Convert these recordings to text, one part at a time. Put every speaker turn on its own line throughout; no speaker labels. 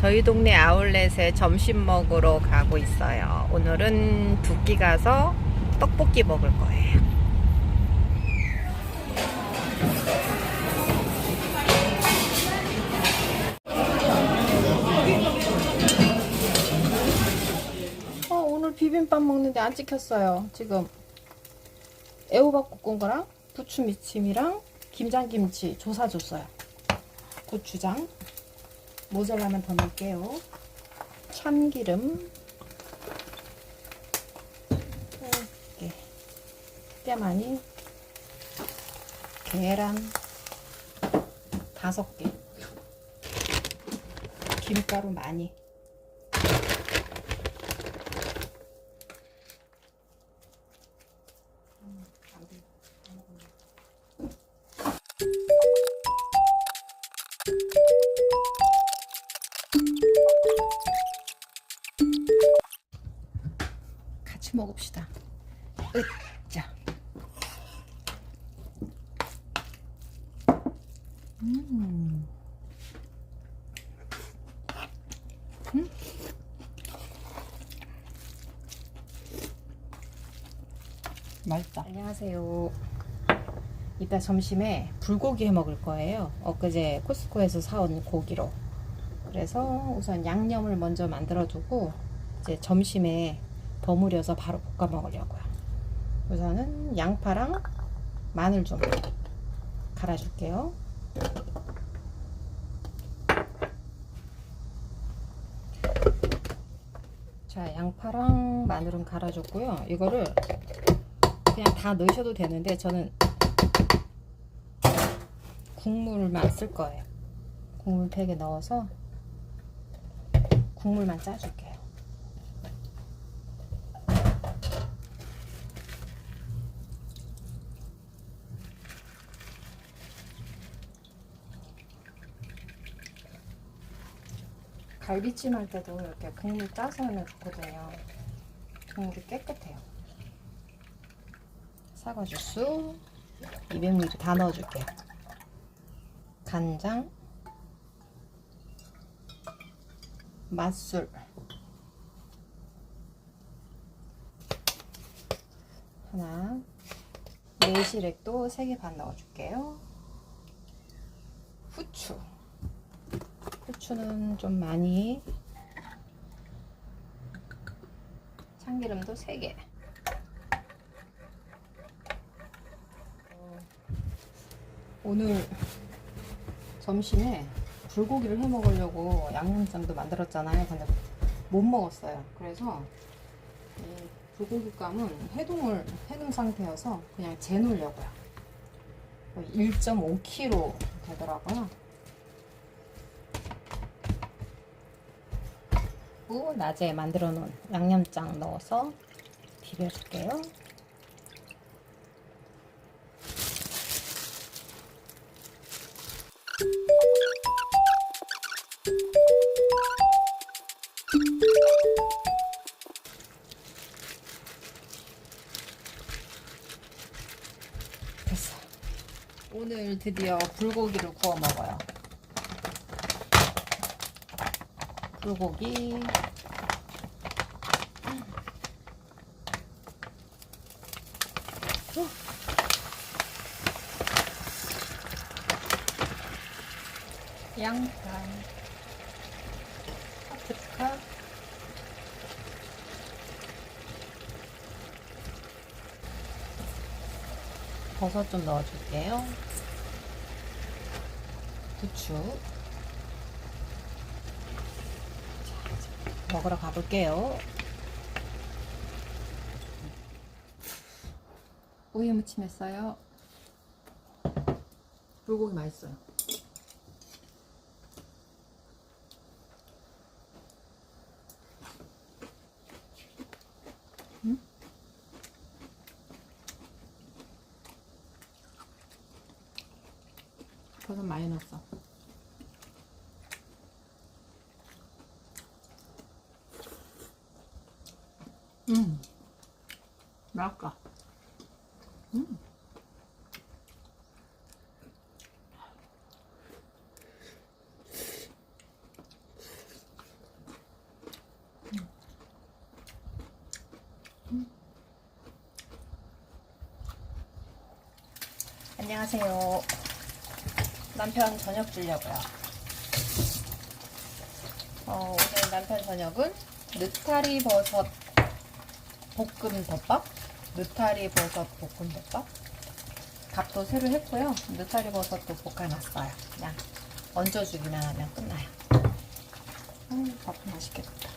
저희 동네 아울렛에 점심 먹으러 가고 있어요. 오늘은 두 끼 가서 떡볶이 먹을 거예요. 어, 오늘 비빔밥 먹는데 안 찍혔어요. 지금 애호박 볶은 거랑 부추 미침이랑 김장김치 조사 줬어요. 고추장 모자라면 더 넣을게요. 참기름. 이렇게 꽤 많이. 계란. 다섯 개. 김가루 많이 먹읍시다. 으짜. 음. 음. 맛있다. 안녕하세요. 이따 점심에 불고기 해 먹을 거예요. 엊그제 코스코에서 사온 고기로. 그래서 우선 양념을 먼저 만들어두고 이제 점심에 버무려서 바로 볶아 먹으려고요. 우선은 양파랑 마늘 좀 갈아줄게요. 자, 양파랑 마늘은 갈아줬고요. 이거를 그냥 다 넣으셔도 되는데 저는 국물만 쓸 거예요. 국물 팩에 넣어서 국물만 짜줄게요. 갈비찜 할 때도 이렇게 국물 짜서 하면 좋거든요. 국물이 깨끗해요. 사과 주스 200ml 다 넣어줄게요. 간장, 맛술, 하나, 매실액도 3개 반 넣어줄게요. 후추. 후추는 좀 많이. 참기름도 3개. 오늘 점심에 불고기를 해 먹으려고 양념장도 만들었잖아요. 근데 못 먹었어요. 그래서 이 불고기감은 해동을 해놓은 상태여서 그냥 재놓으려고요. 1.5kg 되더라고요 그리고 낮에 만들어 놓은 양념장 넣어서 비벼줄게요. 오늘 드디어 불고기를 구워 먹어요. 불고기. 양파. 파프리카. 버섯 좀 넣어줄게요. 부추 먹으러 가볼게요. 오이 무침 했어요. 불고기 맛있어요. 응? 버섯 많이 넣었어. 할까? 음. 안녕하세요. 남편 저녁 주려고요. 어, 오늘 남편 저녁은 느타리 버섯 볶음 덮밥 느타리 버섯 볶음 덮밥? 밥도 새로 했고요. 느타리 버섯도 볶아놨어요. 그냥 얹어주기만 하면 끝나요. 음, 밥도 맛있겠다.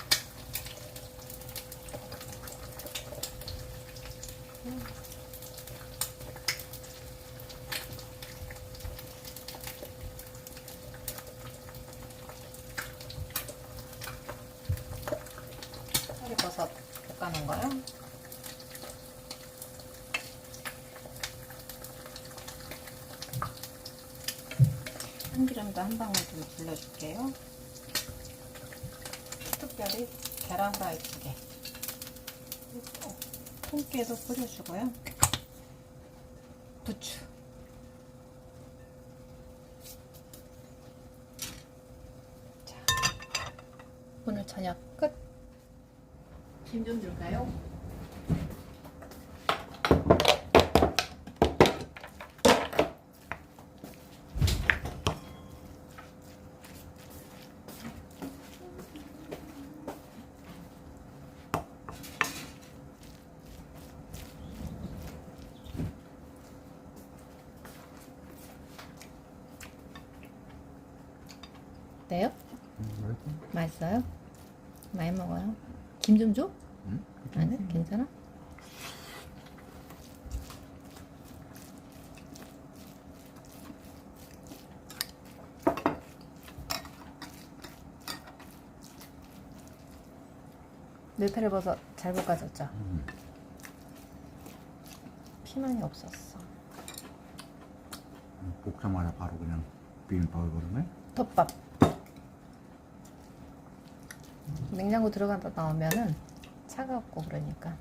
느타리 버섯 볶아놓은 거요. 참기름도 한 방울 좀 둘러줄게요. 특별히 계란 프라이 두 개. 통깨도 뿌려주고요. 부추. 자, 오늘 저녁 끝. 김 좀 줄까요? 어때요? 맛있어요? 많이 먹어요? 김 좀 줘?
응?
아니 괜찮아? 느타리 버섯 잘 볶아졌죠?
음.
피망이 없었어
볶자마자 바로 그냥 비빔밥을 그러네?
덮밥 냉장고 들어가다 나오면은 차갑고 그러니까